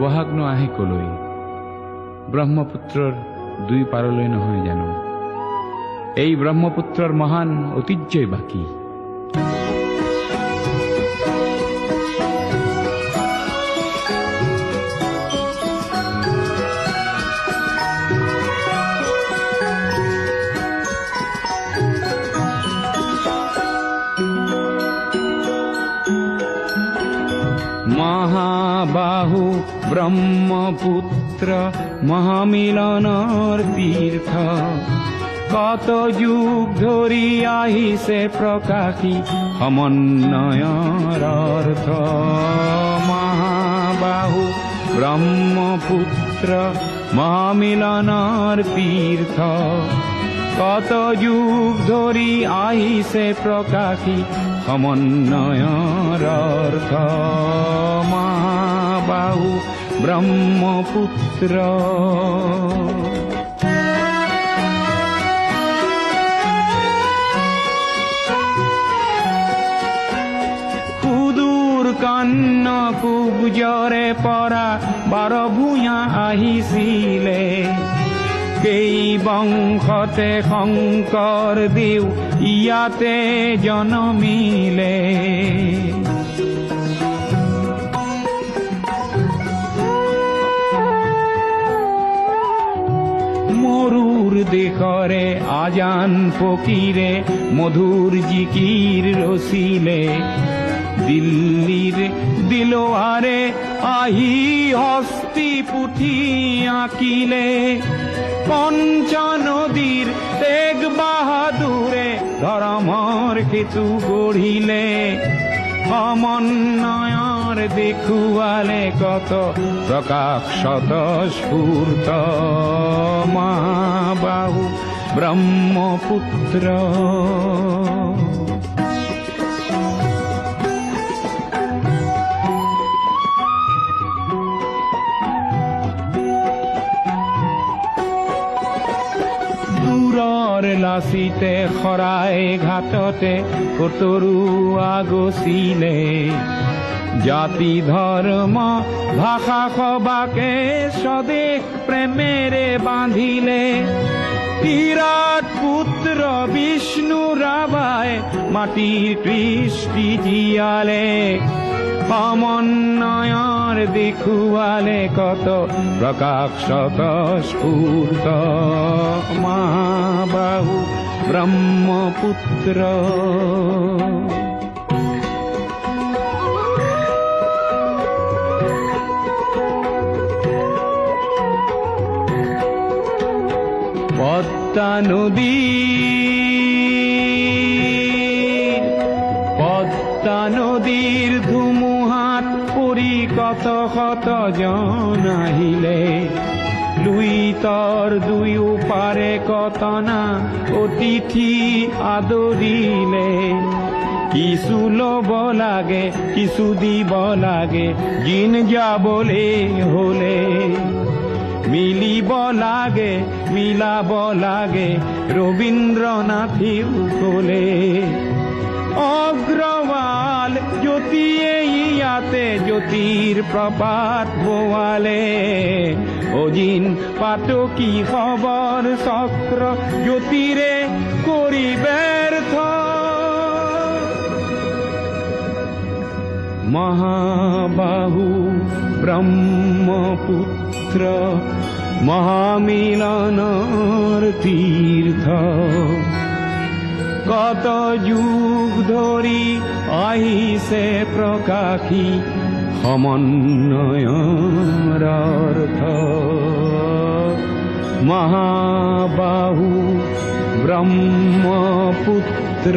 বহাগ্ন আহে কলৈ। ব্ৰহ্মপুত্ৰৰ দুই পাৰলৈ নহয় জানো? এই ব্ৰহ্মপুত্ৰৰ মহান ঐতিহ্যই বাকী। মহাবাহু ব্রহ্মপুত্র মহামিলনৰ তীৰ্থ কত যুগ ধৰি আহিছে প্ৰকাশী সমন্বয়ৰ অৰ্থ মহাবাহু ব্ৰহ্মপুত্ৰ মহামিলনৰ তীৰ্থ কত যুগ ধৰি আহিছে প্ৰকাশী সমন্বয়ৰ অৰ্থ মহাবাহু ব্ৰহ্মপুত্ৰ কান্ন কুবজৰে পৰা বাৰ ভূঞা আহিছিলে কেই বংশতে শংকৰ দেও ইয়াতে জনমিলে। মৰুৰ দেশৰে আজান ফকীৰে মধুৰ জিকিৰ ৰচিলে দিল্লীৰ দিলোৱাৰে আহি হস্তি পুথি আঁকিলে। পঞ্চ নদীৰ তেগ বাহাদুৰে ধৰ্মৰ সেতু গঢ়িলে সমন্বয়ৰ দেখুৱালে কত প্রকাশ প্ৰকাশত স্ফূৰ্ত মহাবাহু ব্ৰহ্মপুত্ৰ দূৰৰ লাচিতে শৰাই ঘাটতে কতৰুৱা গছিলে জাতি ধৰ্ম ভাষা সবাকে স্বদেশ প্ৰেমেৰে বান্ধিলে বিৰাট পুত্ৰ বিষ্ণু ৰাভাই মাটিৰ কৃষ্টি জীয়ালে। সমন্বয়ৰ দেখুৱালে কত প্ৰকাশত স্ফূৰ্ত মহাবাহু ব্ৰহ্মপুত্ৰ পদ্মা নদী পদ্মা নদীৰ ধুমুহাত পৰি কত জন আহিলে? লুইতৰ দুয়ো পাৰে কতনা অতিথি আদৰিলে কিছু ল'ব লাগে, কিছু দিব লাগে, জিন যাবলে হলে। মিলিব লাগে, মিলাব লাগে ৰবীন্দ্ৰনাথেও কলে। জ্যোতিয়ে ইয়াতে জ্যোতিৰ প্ৰপাত বোৱালে অজিন পাতকী খবৰ চক্ৰ জ্যোতিৰে কৰি ব্যৰ্থ মহাবাহু ব্ৰহ্মপুত্ৰ মহামিলনৰ তীৰ্থ কত যুগ ধরি আহিছে প্ৰকাশী সমন্বয়ৰ মহাবাহু ব্ৰহ্মপুত্ৰ।